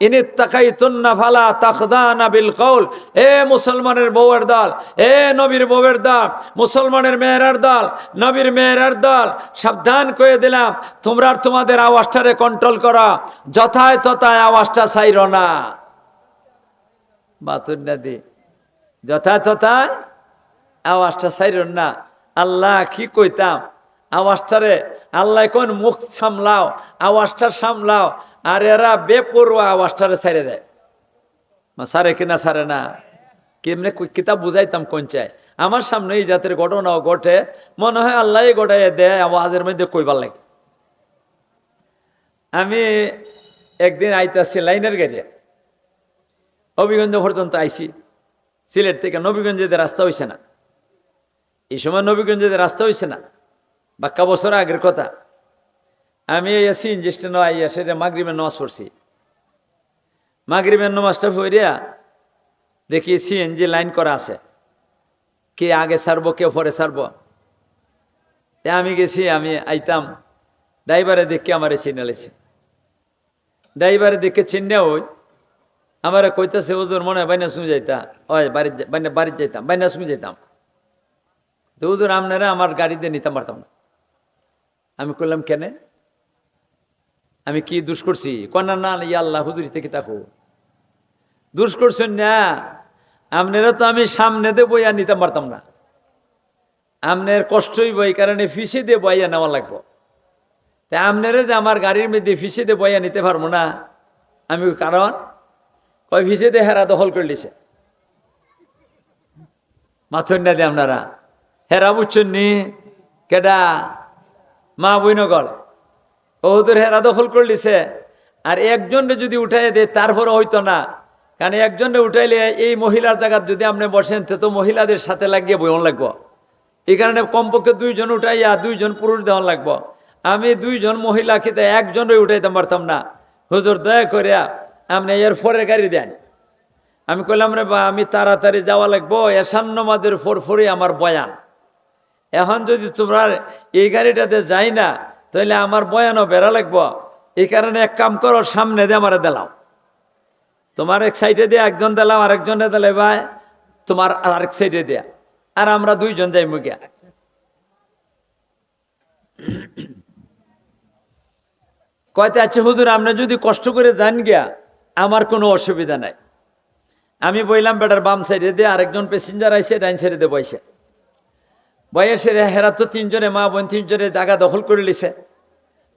ইনিত্তাকাইতুন্না ফালা তাখদানা বিল কওল। এ মুসলমানের বউয়ের দল, এ নবীর দল, মুসলমানের মেয়েরার দল, নবীর মেয়েরার দল, সাবধান দিলাম, তোমরা তোমাদের কন্ট্রোল তথায় আওয়াজটা চাইর না। তথায় আওয়াজটা না। আল্লাহ কি কইতাম? আওয়াজটারে, আল্লাহ কোন মুখ সামলাও, আওয়াজটা সামলাও আর এরা বেপরোয়া আওয়াজটারে ছেড়ে দেয়। সারে কিনা সারে না? কেমনে কিতাব বুঝাইতাম কোন চাই আমার সামনে এই জাতের ঘটনাও ঘটে। মনে হয় আল্লাহ গোটাই দেয়, আওয়াজের মধ্যে কইবার লাগে। আমি একদিন আইতাছি লাইনের গাড়ি হবিগঞ্জ পর্যন্ত আইছি। সিলেট থেকে নবীগঞ্জে যে রাস্তা হইছে না। এই সময় নবীগঞ্জে যে রাস্তা হইছে না, বাক্কা বছর আগের কথা। আমি এসি ইঞ্জেকশন আইয়া সেটা মাগরিবের নামাজ পড়ছি। মাগরিবের নামাজটা পড়িয়া দেখি সিএনজি লাইন করা আছে। কে আগে ছাড়বো, কে পরে তা আমি গেছি, আমি আইতাম। ড্রাইভারে দেখে আমারে চিনালেছে ড্রাইভারে দেখে চিনে ওই আমার কইতাছে ওজোর মনে হয় বাইনা শুনে যাইতা। ওই বাড়ি বাইনা বাড়িতে যাইতাম, বাইনা শুনে যাইতাম। তো ওজোর আপনারা আমার গাড়িতে নিতাম পারতাম না। আমি করলাম কেনে? আমি কি দুষ করছি? কন্যা না ইয়া আল্লাহ, হুজুরি থেকে তাকো দুষ করছেন না। আপনারা তো আমি সামনে দিয়ে বইয়া নিতে পারতাম না। আপনার কষ্টই বই কারণে ফিসে দিয়ে বইয়া নেওয়া লাগবো। তা আপনারা যে আমার গাড়ির মধ্যে ফিসে দিয়ে বইয়া নিতে পারব না, আমি কারণ? কয়, ফিসে দিয়ে হেরা দখল করে লিছে মাথুর না দিয়ে আপনারা? হেরা বুঝছেন নি? কেডা? মা বইনগর ওদের হেরা দখল করে লিছে আর একজনে যদি উঠাই দেয় তারপরে হইতো না। কারণ একজনে উঠাইলে এই মহিলার জায়গায় যদি আপনি বসেন, তো মহিলাদের সাথে লাগিয়ে বইন লাগবো। এই কারণে কমপক্ষে দুইজন উঠাইয়া দুইজন পুরুষ দেওয়ান লাগবো। আমি দুইজন মহিলা খেতে একজনই উঠাইতে পারতাম না। হুজুর, দয়া করিয়া আপনি এর ফরের গাড়ি দেন। আমি কইলাম, রে বা, আমি তাড়াতাড়ি যাওয়া লাগবো। এসান নমাদের ফরফরি আমার বয়ান। এখন যদি তোমরা এই গাড়িটাতে যাই না তাহলে আমার বয়ানও বেড়া লাগবো। এই কারণে এক কাম করো, সামনে দিয়ে আমার দিলাম তোমার এক সাইডে দিয়ে একজন দিলাম আরেকজনে দিলে ভাই, তোমার আরেক সাইডে দিয়া। আর আমরা দুইজন যাই মুগিয়া কয়তে আছে, হুজুর, আপনি যদি কষ্ট করে যান গিয়া, আমার কোনো অসুবিধা নাই। আমি বইলাম, বেটার বাম সাইডে দিয়ে আরেকজন প্যাসেঞ্জার আইসে ডাইন সাইডে দিয়ে বইছে। বয়সের হেরা তো তিনজনে, মা বোন তিনজনে জায়গা দখল করে লিছে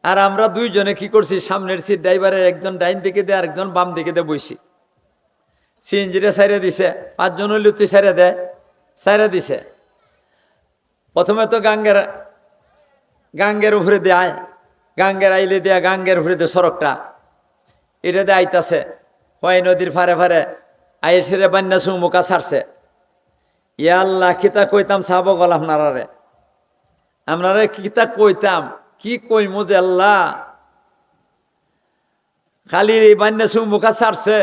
আর আমরা দুইজনে কি করছি, সামনের সিট ড্রাইভারের একজন ডাইন দিকে দিয়ে, আরেকজন বাম দিকে দিয়ে বইছি। সিএনজিরে সাইরে দিছে, পাঁচজন হইলে তুই সাইরে দেয় সাইরে দিছে। প্রথমে তো গাঙ্গের গাঙ্গের উপরে দেয়, গাঙ্গের আইলে দেয়া গাঙ্গের উপরে দিয়ে সড়কটা। এটা দিয়ে আইতাছে হয় নদীর ফারে ফারে আইয়ে সেরে বান্যা সুমুকা ছাড়ছে। ইয়া আল্লাহ কিতা কইতাম সাব গল আপনারে আপনারে কিতা কইতাম? কি কইমু যে আল্লাহ? খালি এই বান্যা সুমুখা ছাড়ছে।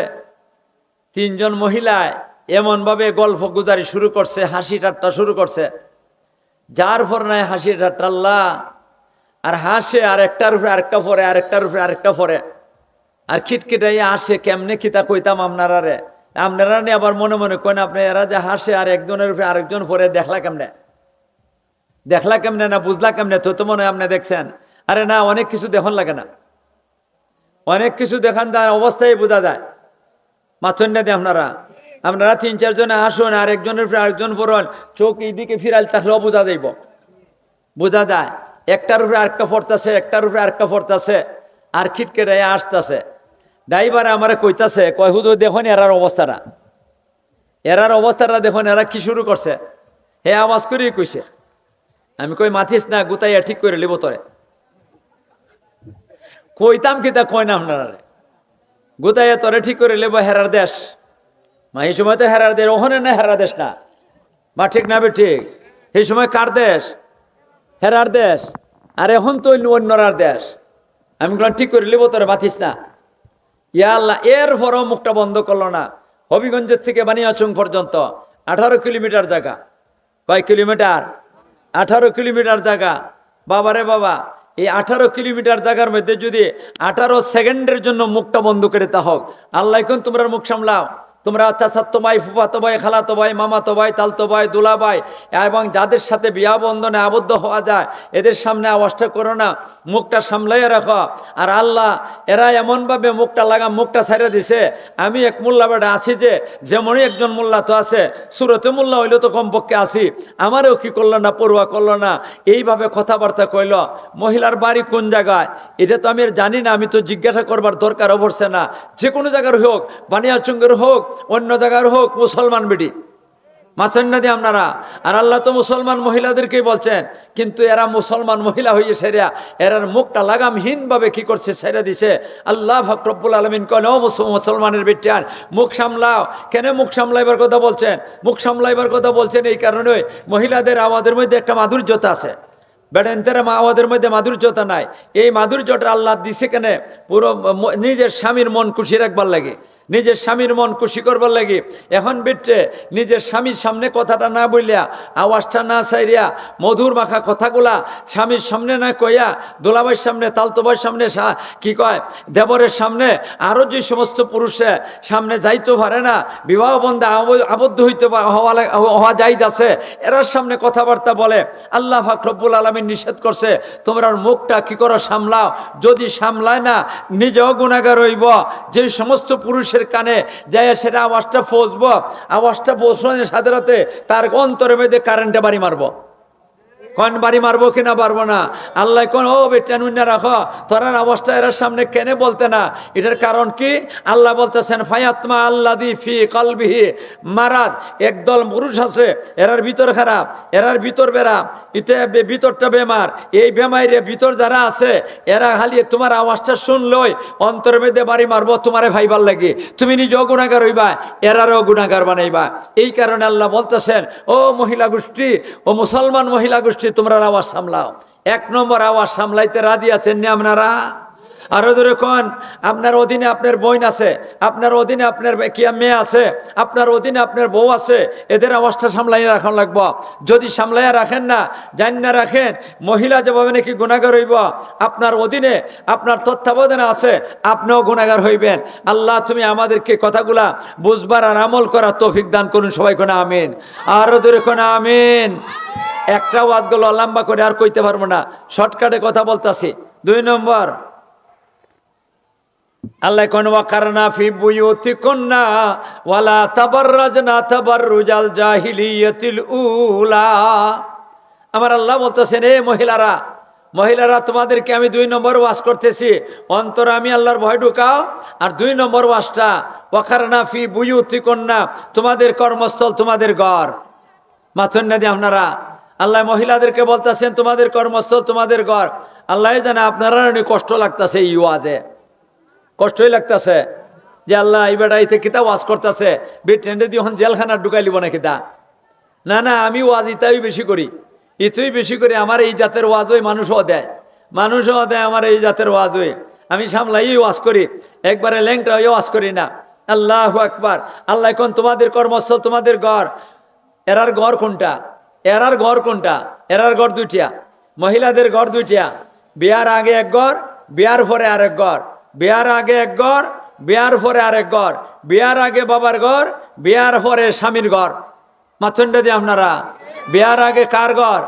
তিনজন মহিলায় এমনভাবে গল্প গুজারি শুরু করছে, হাসি ঠাট্টা শুরু করছে। যার পর নাই হাসি ঠাট্টা আল্লাহ। আর হাসে আর একটার উপরে, আরেকটা পরে, আরেকটার উপরে, আরেকটা পরে। আর খিটখিটাই হাসে, কেমনে কিতা কইতাম আপনারা রে আপনারা নিয়ে আবার মনে মনে কইন আপনি, এরা যে হাসে আর একজনের উপরে আরেকজন পরে দেখলা কেমনে? দেখলা কেমনে না বুঝলা কেমনে? তো তো মনে হয় আপনি দেখছেন। আরে না, অনেক কিছু দেখুন লাগে না। অনেক কিছু দেখান তার অবস্থায় বোঝা যায়। মাথন না আপনারা। আপনারা তিন, চারজনে আসুন আর একজনের উপরে আরেকজন পড়ন চোখ এইদিকে ফিরাল থাকলেও বোঝা যাইব। বোঝা যায়। একটার উপরে আরেকটা ফরতাছে, একটার উপরে আরেকটা ফরতাছে, আর খিটকেটে আসতেছে। ড্রাইভার আমারে কইতাছে, কয়, হুজুর দেখুন এরার অবস্থাটা। এরার অবস্থাটা দেখুন এরা কি শুরু করছে? হে, আওয়াজ করেই কইছে। আমি কই মাথিস না, গুতাইয়া ঠিক করে লিব তোরে। কইতাম কি তা কয় না আপনারা গুতাইয়া তোরে ঠিক করে লিব, হেরার দেশ। মা, এই সময় তো হেরার দেশ, ওখানে না হেরার দেশ না? বা ঠিক না বে, ঠিক। এই সময় কার দেশ? হেরার দেশ। আর, এখন তো অন্যরার দেশ। আমি ঠিক করে লিব তোরে বাতিস না। ইয়া আল্লাহ এর পরও মুখটা বন্ধ করল না। হবিগঞ্জের থেকে বানিয়াচুং পর্যন্ত আঠারো কিলোমিটার জায়গা। কয় কিলোমিটার? আঠারো কিলোমিটার জায়গা। বাবারে বাবা, এই আঠারো কিলোমিটার জায়গার মধ্যে যদি আঠারো সেকেন্ডের জন্য মুখটা বন্ধ করে তা হোক আল্লাহ কোন তোমরা মুখ সামলাও। তোমরা চাচাতো ভাই, ফুফাতো ভাই, খালাতো ভাই, মামাতো ভাই, তালতো ভাই দুলা ভাই এবং যাদের সাথে বিয়া বন্ধনে আবদ্ধ হওয়া যায়, এদের সামনে আওয়াজটা করো না, মুখটা সামলাইয়া রাখো। আর আল্লাহ, এরা এমনভাবে মুখটা লাগা মুখটা ছাড়িয়ে দিছে। আমি এক মোল্লা বেটা আছি যে, যেমনই একজন মোল্লা তো আছে, সুরতে মোল্লা হইলে তো কমপক্ষে আছি। আমারও কি করল না পড়ুয়া করল না? এইভাবে কথাবার্তা কইল, মহিলার বাড়ি কোন জায়গায়? এটা তো আমি জানি না, আমি তো জিজ্ঞাসা করবার দরকার পড়ছে না। যে কোনো জায়গার হোক, বানিয়াচুঙ্গের হোক অন্য জায়গার হোক, মুসলমান বেটি। মাথেন না দিয়ে আপনারা। আর আল্লাহ তো মুসলমান মহিলাদেরকেই বলছেন, কিন্তু এরা মুসলমান মহিলা হয়ে সেরা এরার মুখটা লাগামহীনভাবে কি করছে ছেড়ে দিছে। আল্লাহ ফকরব্বুল আলমিন কেন মুসলমানের বেটিয়ান, মুখ সামলাও। কেন মুখ সামলাইবার কথা বলছেন? মুখ সামলাইবার কথা বলছেন এই কারণে মহিলাদের আমাদের মধ্যে একটা মাধুর্যতা আছে। বেড়েন্তেরা মা আমাদের মধ্যে মাধুর্যতা নাই। এই মাধুর্যটা আল্লাহ দিছে কেন? পুরো নিজের স্বামীর মন খুশি রাখবার লাগে। নিজের স্বামীর মন খুশি করবার লাগে। এখন বেটে নিজের স্বামীর সামনে কথাটা না বললিয়া আওয়াজটা না চাইরিয়া মধুর মাখা কথাগুলা স্বামীর সামনে না কইয়া, দোলাবাইয়ের সামনে, তালতোবাইয়ের সামনে কি কয়? দেবরের সামনে আরও যে সমস্ত পুরুষে সামনে যাইতে পারে না, বিবাহ বন্ধে আব- আবদ্ধ হইতে হওয়া হওয়া যাই যাচ্ছে এরার সামনে কথাবার্তা বলে। আল্লাহ ফাকরবুল আলমিন নিষেধ করছে, তোমরা মুখটা কি করো সামলাও, যদি সামলায় না, নিজেও গুণাগার হইব। যে সমস্ত পুরুষের কানে যায় সেটা আওয়াজটা ফসবো, আওয়াজটা পৌঁছানোর সাথে সাথে তার অন্তরের মধ্যে কারেন্টে বাড়ি মারবো। কন বাড়ি মারবো কিনা পারব না? আল্লাহ কোন, ও বেটা নুন্না রাখো। তোরার অবস্থা এর সামনে কেনে বলতে না? এটার কারণ কি? আল্লাহ বলতেছেন, ফায়াত্মা আল্লাহ দি ফি কলবিহি মারাদ। একদল পুরুষ আছে, এরার ভিতর খারাপ, এরার ভিতর বেরাম ইতে ভিতরটা বেমার। এই বেমাইরে ভিতর যারা আছে, এরা খালি তোমার আওয়াজটা শুনলই অন্তর মধ্যে বাড়ি মারবো তোমারে ভাইবার লাগে। তুমি নিজেও গুণাগার হইবা, এরারও গুণাগার বানাইবা। এই কারণে আল্লাহ বলতেছেন, ও মহিলা গোষ্ঠী, ও মুসলমান মহিলা গোষ্ঠী তোমরা আওয়াজ সামলাও। এক নম্বর আওয়াজ সামলাইতে রাজি আছেন নি আপনারা? আরও ধরে কোন আপনার অধীনে আপনার বোন আছে, আপনার অধীনে আপনার কি মেয়ে আছে, আপনার অধীনে আপনার বউ আছে, এদের আওয়াজটা সামলাইয়া রাখান লাগবো। যদি সামলাইয়া রাখেন না, জান না রাখেন, মহিলা যেভাবে নাকি গুণাগার হইব, আপনার অধীনে আপনার তত্ত্বাবধানে আছে, আপনিও গুণাগার হইবেন। আল্লাহ, তুমি আমাদেরকে কথাগুলা বুঝবার আর আমল করার তৌফিক দান করুন সবাই কোনা আমিন। আরও কোনা আমিন। একটা ওয়াজগুলো লম্বা করে আর কইতে পারব না। শর্টকাটে কথা বলতাছি। দুই নম্বর, আল্লাহ কোন ফি ওয়ালা আমার আল্লাহ এ মহিলারা মহিলারা, তোমাদেরকে আমি দুই নম্বর ওয়াশ করতেছি। অন্তর আমি আল্লাহর ভয় ঢুকাও, আর দুই নম্বর ওয়াশটা ওয়াকারনা ফি বুয়ুতি কন্যা তোমাদের কর্মস্থল তোমাদের ঘর। মাথন না দিয়ে আপনারা আল্লাহ মহিলাদেরকে বলতেছেন, তোমাদের কর্মস্থল, তোমাদের ঘর। আল্লাহ জানে আপনারা কষ্ট লাগতেছে এই ওয়াজে। কষ্টই লাগতেছে যে আল্লাহ এই বেটা ইতে কিতা ওয়াজ করতেছে? বে ট্রেন্ডে দিয়ে জেলখানা ঢুকাই লিব না কিতা না না, আমি ওয়াজ ইতাই বেশি করি। ইতুই বেশি করি আমার এই জাতের ওয়াজ ওই মানুষও দেয়। মানুষও দেয় আমার এই জাতের ওয়াজ ওই আমি সামলাই ওয়াজ করি। একবারে ল্যাংটা হয়ে ওয়াজ করি না। আল্লাহ আকবার। আল্লাহ এখন তোমাদের কর্মস্থল, তোমাদের ঘর। এরার ঘর কোনটা? এরার ঘর কোনটা? এরার ঘর দুইটিয়া মহিলাদের ঘর দুইটিয়া বিয়ার আগে এক ঘর, বিয়ার পরে আরেক ঘর। বিয়ার আগে এক ঘর, বিয়ার পরে আরেক ঘর। বিয়ার আগে বাবার ঘর, বিয়ার পরে স্বামীর ঘর। মাথন্ডা দিয়ে আপনারা? বিয়ার আগে কার ঘর?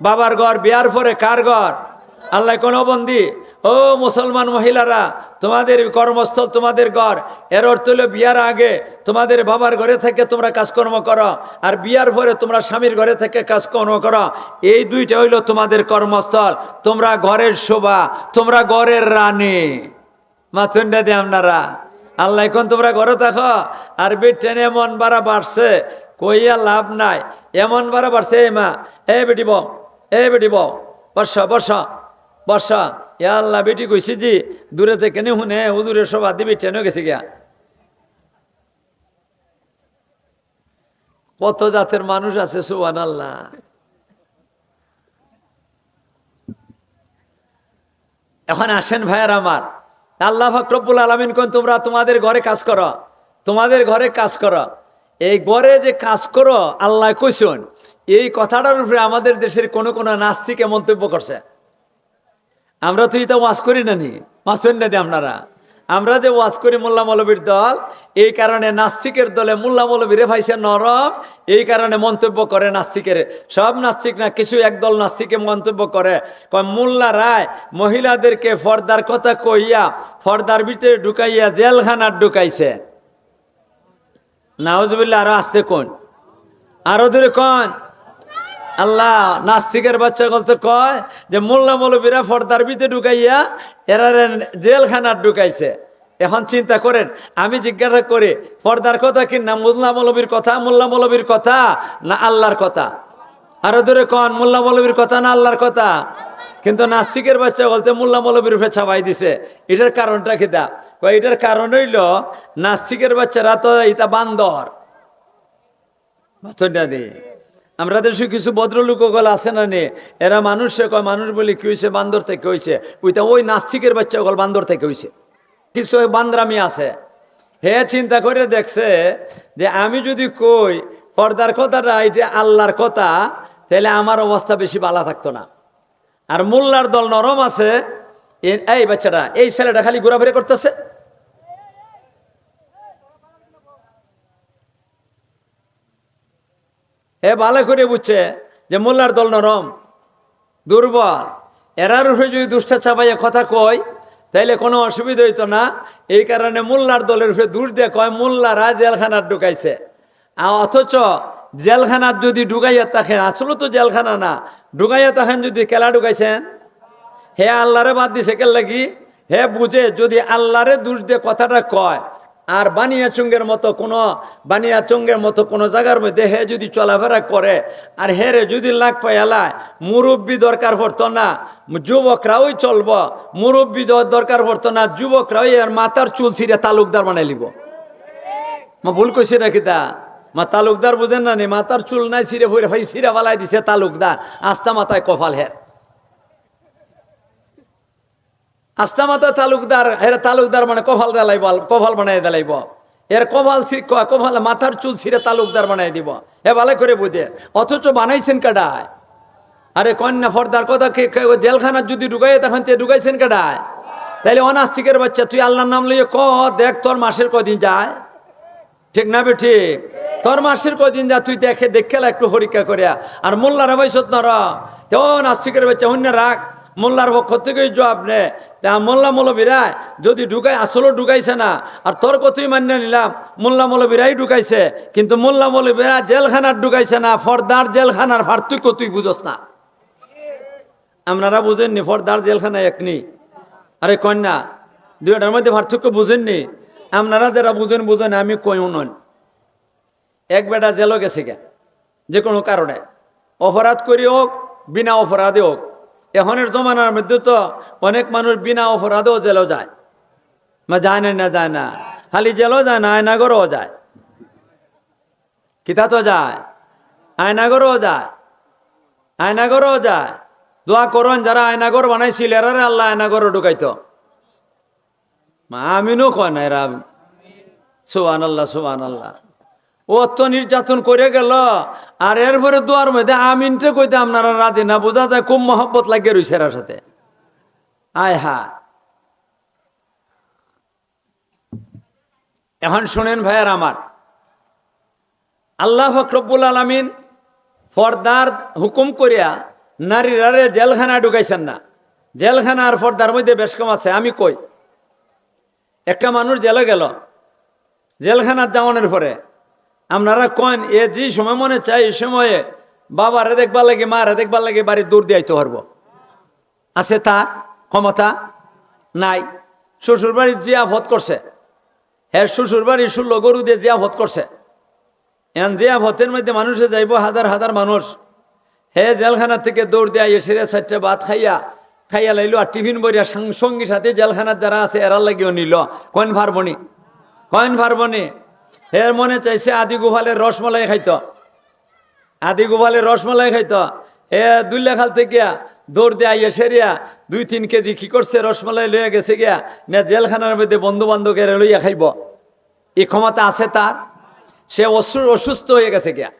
বাবার ঘর, বিয়ার পরে কার ঘর? আল্লাহ কোন বন্দি? ও মুসলমান মহিলারা, তোমাদের কর্মস্থল, তোমাদের ঘর। এর অর্থ হলো বিয়ার আগে তোমাদের বাবার ঘরে থেকে তোমরা কাজকর্ম করো, আর বিয়ার পরে তোমরা স্বামীর ঘরে থেকে কাজকর্ম করো। এই দুইটা হইল তোমাদের কর্মস্থল। তোমরা ঘরের শোভা, তোমরা ঘরের রানী। মাথুন্ডা দিয়ে আপনারা। আল্লাহ, এখন তোমরা ঘরে থাকো, আর বেটেনে এমন বাড়া বাড়ছে, কইয়া লাভ নাই। এমন বাড়া বাড়ছে এ মা এ বেটি বউ এ বেটি বউ বর্ষা বর্ষা বর্ষা এ আল্লাহ, বেটি কইছি জি, দূরে থেকে নি শুনে হুদুরের সব আদি বেটেনেও গেছে গিয়া। কত জাতের মানুষ আছে সুবান আল্লাহ এখন আসেন ভাইয়ার আমার, আল্লাহ ফকরবুল আলমিন কোন তোমরা তোমাদের ঘরে কাজ করো, তোমাদের ঘরে কাজ করো। এই ঘরে যে কাজ করো, আল্লাহ কইসুন, এই কথাটার উপরে আমাদের দেশের কোন কোন নাস্তিকে মন্তব্য করছে। আমরা তো এটা ওয়াজ করি না নি? করেন না আপনারা। আমরা যে ওয়াজ করি মোল্লা মৌলবীর দল, এই কারণে নাস্তিকের দলে মোল্লা মৌলবীরে ভাইসে নরম, এই কারণে মন্তব্য করে নাস্তিকের। সব নাস্তিক না, কিছু একদল নাস্তিকে মন্তব্য করে। মোল্লা রায়, মহিলাদেরকে ফর্দার কথা কইয়া, ফর্দার ভিতরে ঢুকাইয়া জেলখানার ঢুকাইছে। নাউজুবিল্লা আরও আসতে কোন? আরও দূরে কোন? আল্লাহ নাস্তিকের বাচ্চা বলতে কয় যে মোল্লা মৌলবীরা ফর্দার ভিতরে ঢুকাইয়া এরা জেলখানার ঢুকাইছে। এখন চিন্তা করেন, আমি জিজ্ঞাসা করি পর্দার কথা কি না মোল্লা মৌলবীর কথা, মোল্লা মৌলবীর কথা না আল্লাহর কথা? আরও দূরে কন, মোল্লা মৌলবীর কথা না আল্লাহর কথা? কিন্তু নাস্তিকের বাচ্চা বলতে মোল্লা মৌলবীর উপরে ছাপাই দিছে। এটার কারণটা দা? কয়, এটার কারণ হইল নাস্তিকের বাচ্চারা তো এটা বান্দর। বাস্তবটা দি। আমরা দেশে কিছু ভদ্রলোকগুলো আছে না নে? এরা মানুষ কয়, মানুষ বলি কি হয়েছে বান্দর থেকে হয়েছে ওইটা ওই নাস্তিকের বাচ্চা ওগুলো বান্দর থেকে হয়েছে কিছু বান্দরামি আছে। হে চিন্তা করে দেখছে যে আমি যদি কই, পর্দার কথাটা এটা আল্লাহর কথা, তাহলে আমার অবস্থা বেশি বালা থাকতো না। আর মোল্লার দল নরম আছে। এই বাচ্চাটা, এই ছেলেটা খালি ঘোরাফেরা করতেছে। এ ভালো করে বুঝছে যে মোল্লার দল নরম, দুর্বল। এরার উপরে যদি দুষ্টা চাপাইয়া কথা কয়, তাইলে কোনো অসুবিধা হইতো না। এই কারণে মোল্লার দলের উপরে দূর দিয়ে কয়, মোল্লারা জেলখানার ঢুকাইছে। আর অথচ জেলখানার যদি ঢুকাইয়া থাকেন, আসলে তো জেলখানা না, ঢুকাইয়া থাকেন যদি কেলা ঢুকাইছেন? হে আল্লাহরে বাদ দিছে কেন লাগি হে বুঝে যদি আল্লাহরে দোষ দিয়ে কথাটা কয় আর বানিয়া চুঙ্গের মতো কোনো বানিয়া চুঙ্গের মতো কোনো জায়গার মধ্যে হে যদি চলাফেরা করে, আর হে রে যদি লাগ পাইয়ালায় মুরব্বী দরকার পড়তো না যুবকরাওই চলব, মুরব্বী দরকার পড়তো না যুবকরাওই আর মাথার চুল ছিঁড়ে তালুকদার বানাই লিব। মা ভুল কইছি নাকি তা? মা তালুকদার বুঝেন না নি, মাথার চুল নাই, ছিঁড়ে ফুড়ে ভাই ছিঁড়ে বালাই দিছে তালুকদার, আস্তা মাথায় কপাল হের। আস্তা মাতা তালুকদার, এর তালুকদার মানে কপাল দেলাইব কপাল বানাই দেলাইব এর কপাল ছি- ক- কপাল, মাথার চুল ছিঁড়ে তালুকদার বানাই দিব। এ ভালো করে বুঝে। অথচ বানাইছেন কাডায়? আরে কন্যা ফর্দার কথা জেলখানার যদি ঢুকাই তখন তে ঢুকাইছেন কাডায়? তাইলে অনাস্তিকের বাচ্চা, তুই আল্লাহর নাম লইয়ে ক, দেখ তোর মাসের কদিন যায়। ঠিক না বে ঠিক? তোর মাসের কদিন যা তুই দেখে দেখেলা একটু পরীক্ষা করিয়া। আর মোল্লার বয়সত নর। ও নাস্তিকের বাচ্চা অন্য রাখ মোল্লার পক্ষ থেকেই জবাব নে। তা মোল্লা মৌলবীরায় যদি ঢুকাই আসলেও ঢুকাইছে না, আর তোর কথাই মান্য নিলাম, মোল্লা মৌলবীরাই ঢুকাইছে, কিন্তু মোল্লা মৌলবীরা জেলখানার ঢুকাইছে না, ফর্দার জেলখানার পার্থক্য তুই বুঝস না। আপনারা বুঝেননি, ফর্দার জেলখানা একনি আরে কন্যা, দুইটার মধ্যে পার্থক্য বুঝেননি? আপনারা যারা বুঝেন বুঝেন, আমি কইও নন। এক বেটা জেলও গেছে গে যে কোনো কারণে। অপরাধ করি হোক, বিনা অপরাধে হোক। এখনের জমানার মধ্যে তো অনেক মানুষ বিনা অপরাধেও জেলও যায়। মা যায় না যায় না। খালি জেলও যায় না আয়নাগরও যায়। কিতা তো যায়। আয়নাগরও যায়। আয়নাগরও যায়। দোয়া করন যারা আয়নাগর বানাইছিল এরা আল্লাহ আয়নাগরও ঢুকাইতো। মা আমিনও কয় না এরা। সুবান আল্লাহ সুবান আল্লাহ ও তো নির্যাতন করে গেল। আর এরপরে দুয়ার মধ্যে আমিনটা কইতে আপনারা রাধে না, বোঝা যায় খুব মহব্বত লাগিয়ে রয়েছে এর সাথে। আয় হা এখন শুনেন ভাইয়ার আমার, আল্লাহ ফকরবুল আলমিন ফর্দার হুকুম করিয়া নারীরারে জেলখানা ঢুকাইছেন না। জেলখানা আর ফর্দার মধ্যে বেশ কম আছে, আমি কই? একটা মানুষ জেলে গেল, জেলখানার যাওয়ানোর পরে আপনারা কন এ যে সময় মনে চাই এই সময়ে বাবারে দেখবার লাগে, মারে দেখবার লাগে, বাড়ির দূর দিয়াইতে পারব আছে তার ক্ষমতা? নাই। শ্বশুর বাড়ির জিয়াফত করছে। হ্যাঁ শ্বশুর বাড়ির ষোলো গরু দিয়ে জিয়াফত করছে। এখন জিয়াফতের মধ্যে মানুষে যাইব হাজার হাজার মানুষ। হে জেলখানা থেকে দৌড় দেয়া এসে চারটে ভাত খাইয়া খাইয়া লাইলো আর টিফিন বরিয়া সং- সঙ্গী সাথে জেলখানার যারা আছে এরা লাগিও নিল। কয়েন ভারবনি? কয়েন ভারবনি? এর মনে চাইছে আদি গোপালের রসমলাই খাইতো। আদি গোপালের রসমলাই খাইতো। এ দুল্লা খাল থেকে দৌড় দিয়ে আইয়া সেরিয়া দুই তিন কেজি কি করছে, রসমালাই লইয়া গেছে গিয়া, না জেলখানার মধ্যে বন্ধু বান্ধবের লইয়া খাইব। এই ক্ষমতা আছে তার। সে অসু- অসুস্থ হয়ে গেছে গিয়া।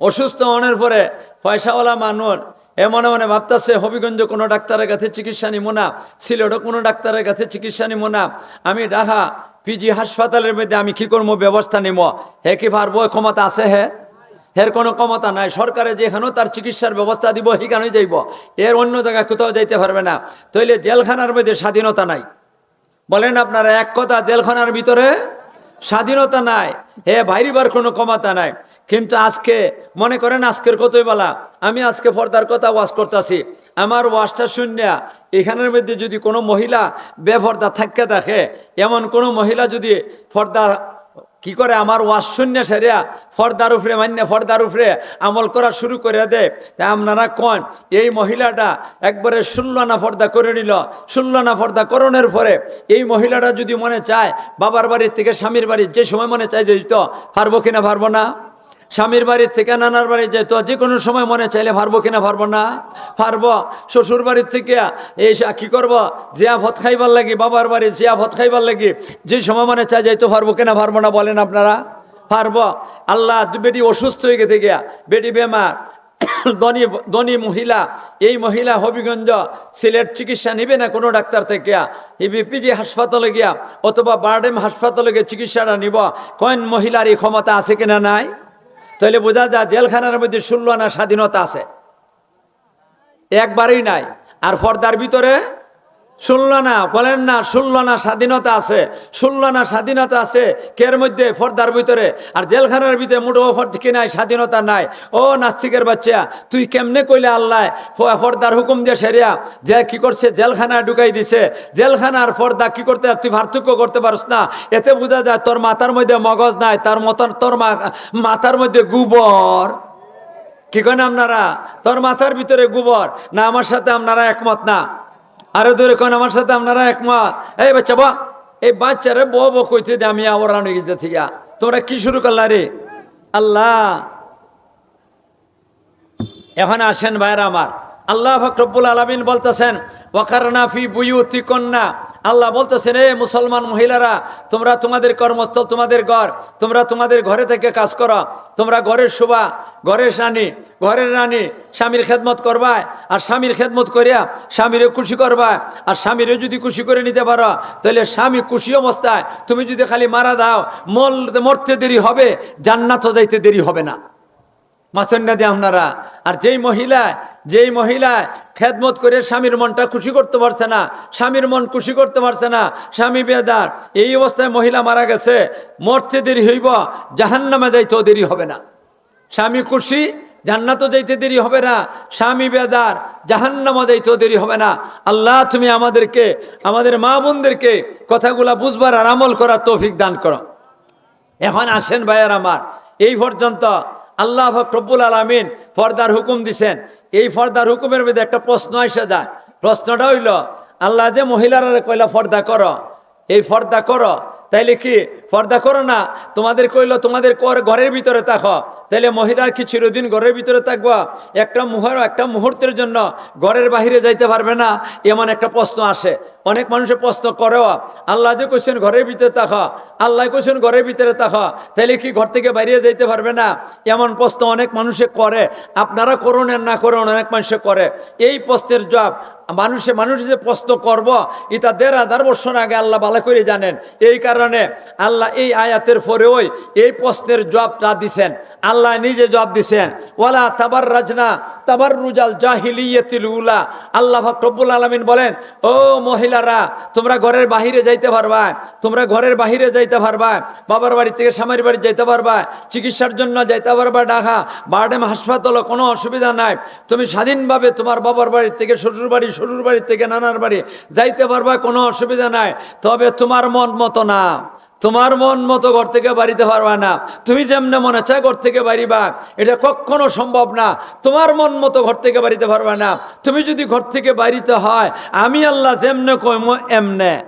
অসুস্থ হওয়ার পরে পয়সাওয়ালা মানুষ এ মনে মনে ভাবতেছে, হবিগঞ্জ কোনো ডাক্তারের কাছে চিকিৎসা নিব না, সিলেটও কোনো ডাক্তারের কাছে চিকিৎসা নিব না। আমি ঢাকা পিজি হাসপাতালের মধ্যে আমি কি করব? ব্যবস্থা নিব। হে কি পারব ক্ষমতা আছে হে? এর কোনো ক্ষমতা নাই। সরকারে যেখানেও তার চিকিৎসার ব্যবস্থা দিব সেখানেই যাইব। এর অন্য জায়গায় কোথাও যাইতে পারবে না। তইলে জেলখানার মধ্যে স্বাধীনতা নাই। বলেন আপনারা, এক কথা, জেলখানার ভিতরে স্বাধীনতা নাই। হে, বাইরিবার কোনো ক্ষমতা নাই। কিন্তু আজকে, মনে করেন আজকের কতই বলা? আমি আজকে পর্দার কথা ওয়াশ করতেছি। আমার ওয়াশটা শূন্যা এখানের মধ্যে যদি কোনো মহিলা বেফর্দা থাকতে থাকে এমন কোনো মহিলা যদি ফর্দা, কি করে আমার ওয়াশ শূন্য সেরিয়া, ফর্দার উফরে মান্য ফর্দার উপরে আমল করা শুরু করে দেয় তা আপনারা কন? এই মহিলাটা একবারে ষোল্লনা ফর্দা করে নিল। ষোল্লনা ফর্দা করণের পরে এই মহিলাটা যদি মনে চায়, বাবার বাড়ির থেকে স্বামীর বাড়ির যে সময় মনে চায় যে যেত পারব কিনা পারব না? স্বামীর বাড়ির থেকে, নানার বাড়ি যেত যে কোনো সময় মনে চাইলে পারব কিনা পারব না। পারব শ্বশুর বাড়ির থেকে এই কি করব? জিয়া ভত খাইবার লাগি, বাবার বাড়ি জিয়া ভত খাইবার লাগি। যে সময় মনে চাই যাইতে পারব কিনা পারব না বলেন আপনারা? পারব আল্লাহ বেটি অসুস্থ হয়ে গেছে গিয়া, বেটি বেমার, ধনী ধনী মহিলা, এই মহিলা হবিগঞ্জ সিলেট চিকিৎসা নিবে না কোনো ডাক্তার থেকে? পিজি হাসপাতালে গিয়া অথবা বারডেম হাসপাতালে গিয়ে চিকিৎসাটা নিব। কয়েন মহিলার এই ক্ষমতা আছে কিনা নাই? তাহলে বোঝা যায় জেলখানার মধ্যে ষোলো আনা স্বাধীনতা আছে। একবারই নাই। আর পর্দার ভিতরে শুনল না, বলেন না, শুনল না, স্বাধীনতা আছে। শুনল না, স্বাধীনতা আছে, কের মধ্যে? পর্দার ভিতরে। আর জেলখানার ভিতরে মোটো কি নাই, স্বাধীনতা নাই। ও নাস্তিকের বাচ্চা, তুই কেমনে কইলে আল্লাহ, ফ- পর্দার হুকুম দিয়ে সেরিয়া, যে কি করছে? জেলখানায় ঢুকাই দিছে। জেলখানার পর্দা কি করতে, তুই পার্থক্য করতে পারস না। এতে বোঝা যায় তোর মাথার মধ্যে মগজ নাই, তার মতন তোর মাথার মধ্যে গোবর। কি কেন আপনারা? তোর মাথার ভিতরে গোবর। না, আমার সাথে আপনারা একমত না। আরও দূরে কোন আমার সাথে আপনারা একমত? এই বাচ্চা বা এই বাচ্চারে বো বো কইতে দে, আমি আবার রানি গেছে থিয়া তোমরা কি শুরু করলা রে? আল্লাহ। এখন আসেন ভাইরা আমার। আল্লাহ ফকরবুল আলমিন বলতেছেন, ওয়াকারনা ফি বুয়ুতি কন্যা আল্লাহ বলতেছেন, এ মুসলমান মহিলারা, তোমরা তোমাদের কর্মস্থল, তোমাদের ঘর, তোমরা তোমাদের ঘরে থেকে কাজ করো। তোমরা ঘরের শোভা, ঘরের রানী ঘরের রানী স্বামীর খেদমত করবা আর স্বামীর খেদমত করিয়া স্বামীরে খুশি করবা আর স্বামীরে যদি খুশি করে নিতে পারো, তাহলে স্বামী খুশি অবস্থায় তুমি যদি খালি মারা দাও মল মরতে দেরি হবে, জান্নাতও যাইতে দেরি হবে না। মাচন্ডা দিয়ে আপনারা। আর যেই মহিলা যেই মহিলা খেদমত করে স্বামীর মনটা খুশি করতে পারছে না, স্বামীর মন খুশি করতে পারছে না, স্বামী বেদার, এই অবস্থায় মহিলা মারা গেছে, মরতে দেরি হইব, জাহান্নামে যাইতেও দেরি হবে না। স্বামী খুশি, জান্নাতও যাইতে দেরি হবে না, স্বামী বেদার, জাহান্নামও যাইতেও দেরি হবে না। আল্লাহ, তুমি আমাদেরকে, আমাদের মা বোনদেরকে কথাগুলা বুঝবার আর আমল করার তৌফিক দান করো। এখন আসেন ভাইয়ার আমার, এই পর্যন্ত আল্লাহ প্রব্বুল আলমিন ফর্দার হুকুম দিছেন। এই ফর্দার হুকুমের মধ্যে একটা প্রশ্ন এসে যায়। প্রশ্নটা হইল, আল্লাহ যে মহিলারা কইলা ফর্দা করো, এই ফর্দা করো তাইলে কি পর্দা করো না? তোমাদের কইলো, তোমাদের কর- ঘরের ভিতরে থাকো। তাইলে মহিলার কি চিরদিন ঘরের ভিতরে থাকব? একটা মুহর, একটা মুহূর্তের জন্য ঘরের বাহিরে যাইতে পারবে না, এমন একটা প্রশ্ন আসে। অনেক মানুষের প্রশ্ন করেও, আল্লাহ যে কোশ্চেন ঘরের ভিতরে থাকো, আল্লাহ কোশ্চেন ঘরের ভিতরে থাকো, তাইলে কি ঘর থেকে বাইরে যাইতে পারবে না? এমন প্রশ্ন অনেক মানুষে করে। আপনারা করুন না করুন অনেক মানুষে করে। এই প্রশ্নের জবাব মানুষে মানুষ যে প্রশ্ন করব, এটা দেড় হাজার বছর আগে আল্লাহ ভালো করে জানেন। এই কারণে আল্লাহ এই আয়াতের পরে ওই এই প্রশ্নের জবাবটা দিছেন। আল্লাহ নিজে জবাব দিছেন, ওয়ালা তাবার রাজনা তাবার রুজাল জাহিলিয়াতিল উলা। আল্লাহ রব্বুল আলমিন বলেন, ও মহিলারা, তোমরা ঘরের বাহিরে যাইতে পারবা, তোমরা ঘরের বাহিরে যাইতে পারবা, বাবার বাড়ি থেকে স্বামীর বাড়ি যাইতে পারবা, চিকিৎসার জন্য যাইতে পারবা ঢাকা, বারডেম হাসপাতালে কোনো অসুবিধা নাই। তুমি স্বাধীনভাবে তোমার বাবার বাড়ি থেকে শ্বশুর বাড়ি শ্বশুর বাড়ি থেকে নানার বাড়ি, যাইতে পারবা কোনো অসুবিধা নাই। তবে তোমার মন মতো না। তোমার মন মতো ঘর থেকে বাড়িতে পারবা না। তুমি যেমনে মনে চায় ঘর থেকে বাড়িবা। এটা কখনো সম্ভব না। তোমার মন মতো ঘর থেকে বাড়িতে পারবা না। তুমি যদি ঘর থেকে বাড়িতে হয়, আমি আল্লাহ যেমনে কইম, এমনে।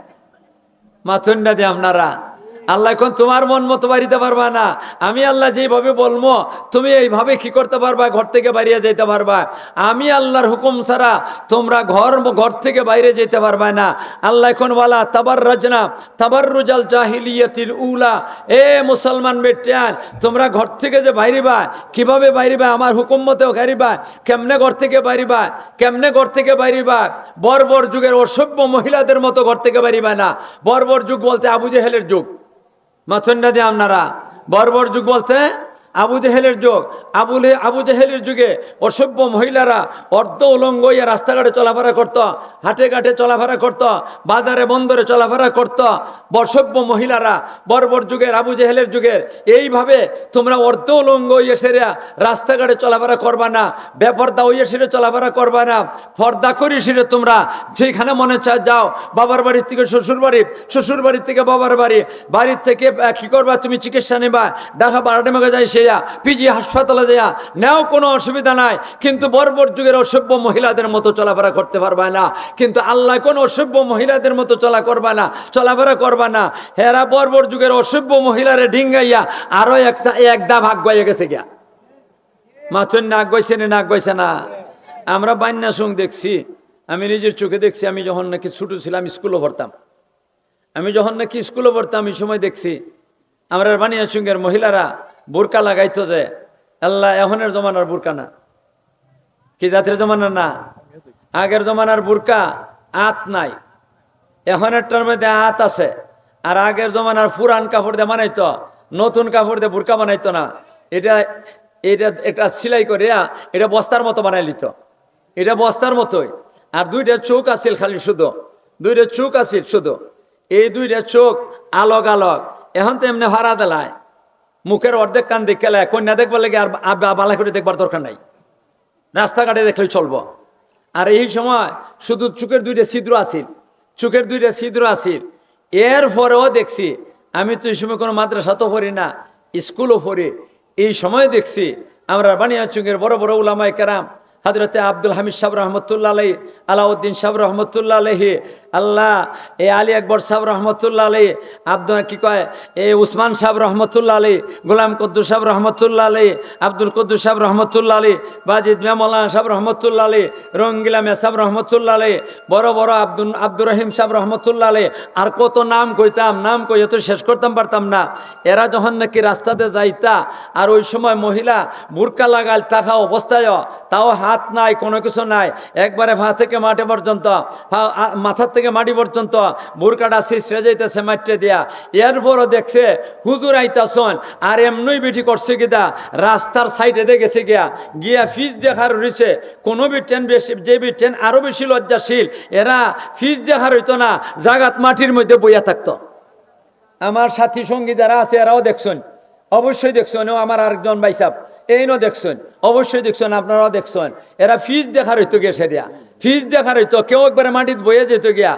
মাথুন্ডা দিয়ে আপনারা। আল্লাহ এখন তোমার মন মতো বাড়িতে পারবা না। আমি আল্লাহ যেইভাবে বলব, তুমি এইভাবে কি করতে পারবা, ঘর থেকে বাইরে যেতে পারবা? আমি আল্লাহর হুকুম ছাড়া তোমরা ঘর ঘর থেকে বাইরে যেতে পারবা না। আল্লাহ এখন বলা তাবার রাজনা তাবার রুজাল জাহিলিয়াতিল উলা। এ মুসলমান বেটিয়ান, তোমরা ঘর থেকে যে বাইরিবা, কীভাবে বাইরিবা, আমার হুকুম মতেও গাড়িবা কেমনে ঘর থেকে বাইরিবা, কেমনে ঘর থেকে বাইরিবা? বর্বর যুগের অসভ্য মহিলাদের মতো ঘর থেকে বাইরিবা না। বর্বর যুগ বলতে আবু জেহেলের যুগ। মাথন্ডা দিয়ে আপনারা বর্বর যুগ বলছে আবু জেহেলের যুগ। আবুলে আবু জেহেলের যুগে অসভ্য মহিলারা অর্ধ উলঙ্গ হইয়া রাস্তাঘাটে চলাফেরা করত, হাটে ঘাটে চলাফেরা করত, বাজারে, বন্দরে চলাফেরা করত। বর্ষভ্য মহিলারা বর্বর যুগের, আবু জেহেলের যুগের, এইভাবে তোমরা অর্ধ উলঙ্গ হইয়া সেরা রাস্তাঘাটে চলাফেরা করবা না, বেপর্দা হইয়া সেরে চলাফেরা করবা না, ফর্দা করি সেরে তোমরা যেখানে মনে চায় যাও, বাবার বাড়ির থেকে শ্বশুর বাড়ি, শ্বশুর বাড়ির থেকে বাবার বাড়ি, বাড়ির থেকে কি করবা তুমি চিকিৎসা নেবা, ঢাকা বারাডেমাকে যাই সেয়া পিজি হাসপাতালে দেয়া, নেও কোনো অসুবিধা নাই, কিন্তু বর্বর যুগের অসভ্য মহিলাদের মতো চলাফেরা করতে পারবা না। কিন্তু আল্লাহ কোন অসভ্য মহিলাদের মতো চলা করবা না, চলাফেরা করবা না। হেরা বর্বর যুগের অসভ্য মহিলারে ঢিঙ্গাইয়া আরও একটা একদা ভাগ গয়ে গেছে গিয়া। মাথুর নাক গইছে না, নাক গইছে না। আমরা বান্যা সং দেখছি, আমি নিজের চোখে দেখছি, আমি যখন নাকি ছোট ছিলাম স্কুলে ভরতাম আমি যখন নাকি স্কুলে পড়তাম, এই সময় দেখছি আমরা বানিয়া সঙ্গের মহিলারা বোরকা লাগাইতো যে আল্লাহ, এখনের জমানার বোরকা না। কি জাতির জমানার না? আগের জমানার বোরকা আত নাই। এখনেরটার মধ্যে আত আছে। আর আগের জমানার পুরান কাপড় দিয়ে বানাইতো, নতুন কাপড় দিয়ে বোরকা বানাইতো না। এটা এটা এটা সেলাই করিয়া এটা বস্তার মতো বানাই লিত। এটা বস্তার মতোই। আর দুইটা চোখ আছিল খালি শুধু। দুইটা চোখ আছিল শুধু। এই দুইটা চোখ আলোক আলোক এখন তো এমনি ভাড়া দেলায়। মুখের অর্ধেক কান দেখলে কন্যা দেখবার লাগে আর বালা করে দেখবার দরকার নাই। রাস্তাঘাটে দেখলে চলবো। আর এই সময় শুধু চোখের দুইটা ছিদ্র আসিল চোখের দুইটা ছিদ্র আসিল এর পরেও দেখছি, আমি তো এই সময় কোনো মাদ্রাসা তো পড়ি না, স্কুলও পড়ি। এই সময় দেখছি, আমরা বানিয়া চুঙ্গের বড় বড় উলামায় কেরাম হজরতে আব্দুল হামিদ সাহ রহমতুল্লাহ আলহী আলাউদ্দিন সাহ রহমতুল্লা আলহী আল্লাহ, এ আলী আকবর সাহ রহমতুল্লাহ আলহী আব্দুল কি কয়? এ উসমান সাহ রহমতুল্লাহ আলী গোলাম কদ্দুর সাহ রহমতুল্লাহ আলী আব্দুল কদ্দুর সাহ রহমতুল্লাহ আলী বাজিদ মেমলান সাহ রহমতুল্লাহ আলী রঙ্গিলা মেসাব রহমতুল্লা আলী বড় বড় আব্দুল আব্দুর রহিম সাহ রহমতুল্লাহ আলী আর কত নাম কইতাম, নাম কই তো শেষ করতাম পারতাম না। এরা যখন নাকি রাস্তাতে যাইতা, আর ওই সময় মহিলা বুরকা লাগাল থাকা অবস্থায়, তাও হাত নাই, কোনো কিছু নাই। একবারে ভা থেকে মাঠে পর্যন্ত মাথার থেকে মাটি পর্যন্ত বুরকাটা শিশরে যাইতেছে মাঠে দিয়া। এরপরও দেখছে, হুজুর আইতাছন, আর এমনই বেটি করছে কিনা রাস্তার সাইডে দেখেছে গিয়া। গিয়া ফিস দেখার রয়েছে কোনো বিটেন বেশি, যে বিটেন আরও বেশি লজ্জাশীল, এরা ফিজ দেখার হইতো না, জাগাত মাটির মধ্যে বইয়া থাকতো। আমার সাথী সঙ্গী যারা আছে, এরাও দেখছেন। অবশ্যই দেখছেন আমার আরেকজন বাইসাব এই নো দেখছেন, অবশ্যই দেখছেন, আপনারাও দেখছেন। এরা ফিজ দেখার হইতো গেছে দিয়া ফিজ দেখার হইতো, কেউ একবারে মাটিত বয়ে যেত গিয়া।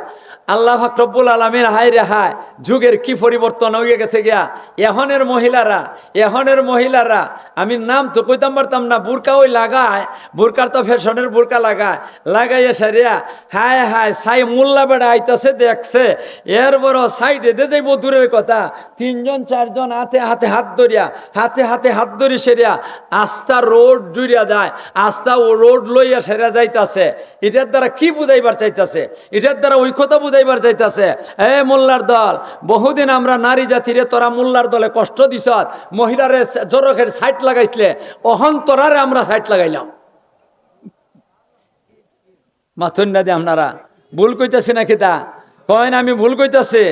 আল্লাহ ফাকরবুল আলমের হায় রে হায়, যুগের কি পরিবর্তন হয়ে গেছে গিয়া, এহনের মহিলারা এহনের মহিলারা, আমি নাম তো কইতাম পারতাম না, বুরকা ওই লাগায়, বুরকার তো ফ্যাশনের বুরকা লাগায়, লাগাইয়া সারিয়া, হায় হায়, সাই মোল্লা বেড়া আইতাছে দেখছে এর বড় সাইডে দে যাইব দূরের কথা, তিনজন চারজন হাতে হাতে হাত ধরিয়া, হাতে হাতে হাত ধরি সেরিয়া, আস্তা রোড জুড়িয়া যায়, আস্তা ও রোড লইয়া সেরা যাইতাছে, এটার দ্বারা কি বুঝাইবার চাইতাছে, এটার দ্বারা ওই কথা বুঝাইবার যাইতেছে। এ মোল্লার দল, বহুদিন আমরা নারী জাতিরে তোরা মোল্লার দলে কষ্ট দিস মহিলারে জরকের সাইট লাগাইছিলে অহন তোরারে আমরা সাইট লাগাইলাম। মাথুন না আপনারা, ভুল কইতেছি নাকি তা? কয়েন আমি ভুল কইতাছে?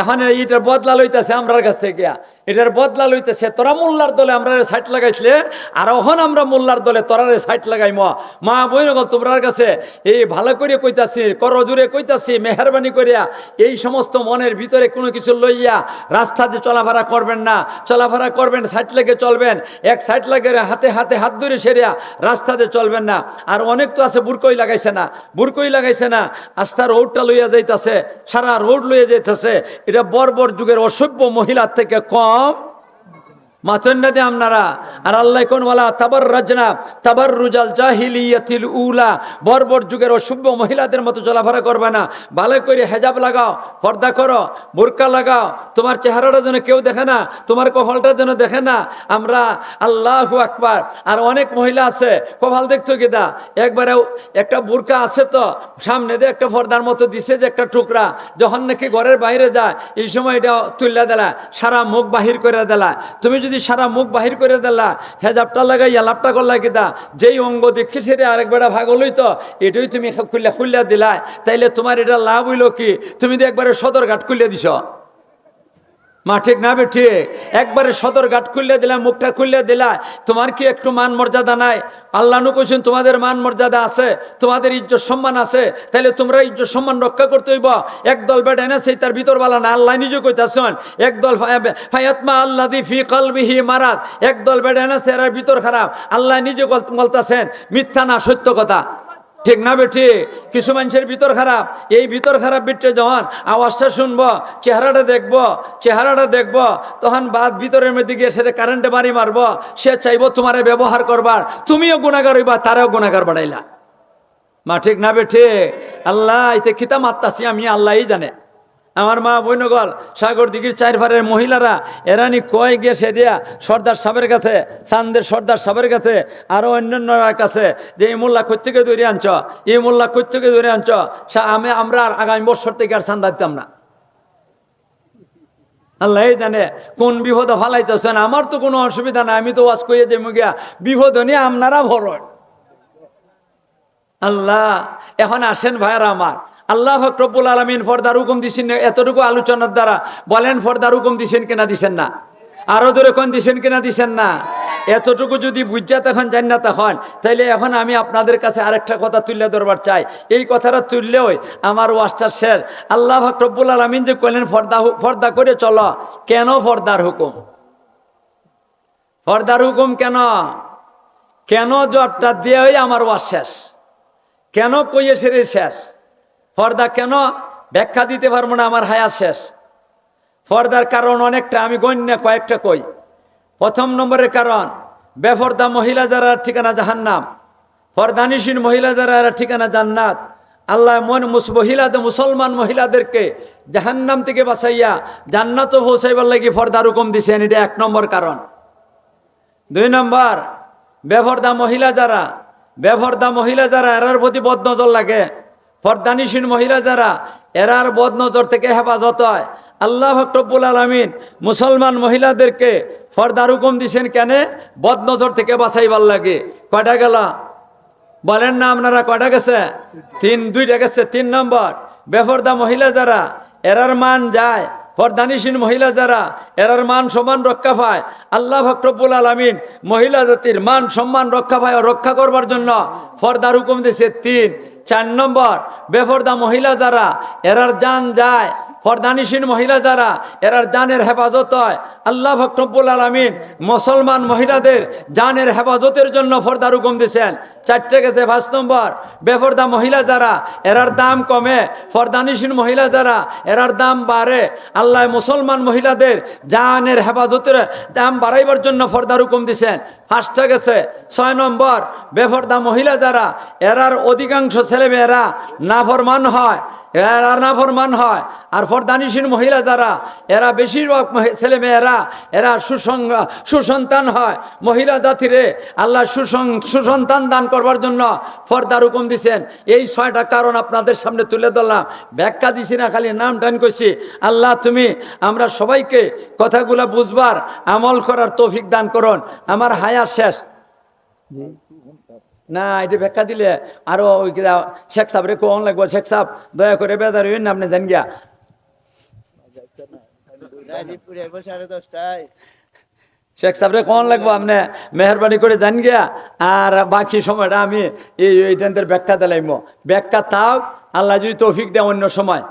এখন এইটার বদলা লইতাছে আমরার কাছ থেকে। এটার বদলা লইতেছে, তোরা মোল্লার দলে আমরা সাইট লাগাইছিলে, আর এখন আমরা মোল্লার দলে তোরারে সাইট লাগাইম। মা বই নগল তোমরার কাছে এই ভালো করে কইতাছি করজুরে কইতাছি, মেহরবানি করিয়া এই সমস্ত মনের ভিতরে কোনো কিছু লইয়া রাস্তাতে চলাফেরা করবেন না। চলাফেরা করবেন, সাইট লেগে চলবেন। এক সাইট লাগে হাতে হাতে হাত ধরে সেরিয়া রাস্তাতে চলবেন না। আর অনেক তো আছে, বুরকই লাগাইছে না, বুরকই লাগাইছে না। আস্তা রোডটা লইয়া যাইতাছে, সারা রোড লইয়া যাইতাছে এটা বর্বর যুগের অসভ্য মহিলার থেকে কম। মাথন্না দে আপনারা আর আল্লাহ কোন বলা, তাবার রাজনা, তাবার রুজাল জাহিলিয়াতিল উলা, বর্বর যুগের অসভ্য মহিলাদের মতো চলাফেরা করবে না। ভালো করে হেজাব লাগাও, পর্দা করো, বোরকা লাগাও, তোমার চেহারাটা যেন কেউ দেখে না, তোমার কপালটা যেন দেখে না। আমরা আল্লাহু আকবার। আর অনেক মহিলা আছে, কপাল দেখতো কিদা একবারে একটা বোরকা আছে তো, সামনে দিয়ে একটা পর্দার মতো দিছে যে একটা টুকরা, যখন নাকি ঘরের বাইরে যায়, এই সময় এটা তুললা দেলা, সারা মুখ বাহির করে দেলা। তুমি যদি সারা মুখ বাহির করে দেলা, হেজাবটা লাগাইয়া লাভটা করলা কিদা যেই অঙ্গ দেখে সেটা আরেক বেড়া ভাগ হলই তো। এটাই তুমি খুললা খুললা দিলা, তাইলে তোমার এটা লাভ হইল কি? তুমি তো একবারে সদরঘাট খুললে দিছ। মা ঠিক না বেঠি একবারে সদর ঘাট খুললে দিলা, মুখটা খুললে দিলা, তোমার কি একটু মান মর্যাদা নাই? আল্লাহ কইছেন, তোমাদের মান মর্যাদা আছে, তোমাদের ইজ্জত সম্মান আছে তাহলে তোমরা ইজ্জত সম্মান রক্ষা করতে হইব। একদল বেড এনেছে তার ভিতর বালা না, আল্লাহ নিজে কইতাছেন, একদল ফায়াতমা আল্লাহ ফি কলবিহি মারাত একদল বেড এনেছে এর ভিতর খারাপ, আল্লাহ নিজে বলতাছেন, মিথ্যা না সত্য কথা। ঠিক না বেঠি? কিছু মানুষের ভিতর খারাপ। এই ভিতর খারাপ বিটে যখন আওয়াজটা শুনব, চেহারাটা দেখব চেহারাটা দেখব, তখন বাদ ভিতরের মধ্যে গিয়ে সেটা কারেন্টে মারি মারব, সে চাইব তোমারে ব্যবহার করবার। তুমিও গুণাগার হইবা, তারাও গুণাগার বাড়াইলা মা, ঠিক না বেঠে? আল্লাহ, এতে খিতা মাত্তাছি আমি, আল্লাহই জানে। আমার মা বৈনগল সাগর দিঘির চারফারের মহিলারা এরানি কয় গিয়ে সেরিয়া সর্দার সাহেবের কাছে চান্দের সর্দার সাহেবের কাছে আরও অন্যান্য কাছে, যে এই মোল্লা থেকে ধরে আনছ? এই মোল্লা থেকে ধরে আনছ? আমি, আমরা আর আগামী বছর থেকে আর চান্দা দিতাম না। আল্লাহ জানে, কোন বিপদ ফালাইতেছেন আমার তো কোনো অসুবিধা নাই, আমি তো ওয়াজ কইয়ে যে মুগিয়া বিপদ নিয়ে আপনারা ভরণ। আল্লাহ, এখন আসেন ভাইয়ারা আমার। আল্লাহ ফকরবুল আলমিন ফর্দার হুকুম দিছেন এতটুকু আলোচনার দ্বারা বলেন, ফর্দার হুকুম দিছেন কিনা দিছেন না? আরও দূরে কোন দিছেন কিনা দিছেন না? এতটুকু যদি বুঝা তখন জান না তখন তাইলে এখন আমি আপনাদের কাছে আরেকটা কথা তুললে ধরবার চাই। এই কথাটা তুললেও আমার ওয়াজটা শেষ। আল্লাহ ফকরবুল আলমিন যে কলেন ফর্দা ফর্দা করে চলো। কেন ফর্দার হুকুম? ফর্দার হুকুম কেন? কেন জবটা দিয়ে আমার ওয়াজ শেষ। কেন কইয়ে সেরে শেষ? ফর্দা কেন? ব্যাখ্যা দিতে পারব না, আমার হায়া শেষ। ফর্দার কারণ অনেকটা, আমি গণ্য কয়েকটা কই। প্রথম নম্বরের কারণ, বেফর্দা মহিলা যারা ঠিকানা জাহান্নাম। ফর্দানিসীন মহিলা যারা ঠিকানা জান্নাত। আল্লাহ মন মহিলাদের মুসলমান মহিলাদেরকে জাহান্নাম থেকে বাঁচাইয়া জান্নাতও পৌঁছাইবার লাগি ফর্দার হুকুম দিছেন, এটা এক নম্বর কারণ। দুই নম্বর, বেফর্দা মহিলা যারা, বেফর্দা মহিলা যারা, এরার প্রতি বদনজর লাগে। ফর্দানিসীন মহিলা যারা এরার বদনজর থেকে হেফাজত হয়। আল্লাহ ফকরবুল আলমিন মুসলমান মহিলাদেরকে ফর্দার হুকুম দিছেন কেন? বদনজর থেকে বাঁচাইবার লাগে। কয়টা গেল? বলেন না আপনারা কয়টা গেছে? তিন, দুইটা গেছে, তিন নম্বর। বেফর্দা মহিলা যারা, এরার মান যায়। ফরদানিসীন মহিলা যারা, এরার মান সম্মান রক্ষা পায়। আল্লাহ ফকরবুল আলমিন মহিলা জাতির মান সম্মান রক্ষা পায় রক্ষা করবার জন্য ফর্দার হুকুম দিছে তিন। চার নম্বর বেফর্দা মহিলা যারা এরার যান যায়। ফরদানিসীন মহিলা যারা, এরার জানের হেফাজত হয়। আল্লাহ ফকরবুল আলমিন মুসলমান মহিলাদের জানের হেফাজতের জন্য ফর্দার হুকুম দিছেন। চারটে গেছে পাঁচ নম্বর। বেফর্দা মহিলা যারা, এরার দাম কমে। ফরদানিসীন মহিলা যারা, এরার দাম বাড়ে। আল্লাহ মুসলমান মহিলাদের জানের হেফাজতের দাম বাড়াইবার জন্য ফর্দার হুকুম দিছেন। ফার্স্টটা গেছে। ছয় নম্বর। বেফর্দা মহিলা যারা, এরার অধিকাংশ ছেলেমেয়েরা নাফরমান হয়। এরা নাফরমান হয়। আর ফরদানিসীন মহিলা যারা, এরা বেশিরভাগ মহি- ছেলেমেয়েরা, এরা সুসং সুসন্তান হয়। মহিলা জাতিরে আল্লাহ সুসং, সুসন্তান দান করবার জন্য ফর্দার হুকুম দিছেন। এই ছয়টা কারণ আপনাদের সামনে তুলে ধরলাম। ব্যাখ্যা দিছি না, খালি নাম টান করছি আল্লাহ তুমি, আমরা সবাইকে কথাগুলা বুঝবার আমল করার তৌফিক দান করুন। আমার হায়ার শেষ। না এটা ব্যাখ্যা দিলে আরও ওই শেখ সাহেব রে কোন লাগবো? শেখ সাহেব দয়া করে বেদার হইন না আপনি জান গিয়া। শেখ সাহেব রে কোন লাগবো আপনি মেহরবানি করে জান গিয়া। আর বাকি সময়টা আমি এই এইটাদের ব্যাখ্যা দিলাইম। ব্যাখ্যা থাক আল্লাহ যদি তৌফিক দেয় অন্য সময়।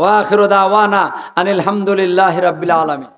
ওয়াখির দাওয়ানা আনিল হামদুলিল্লাহ রাব্বিল আলামিন।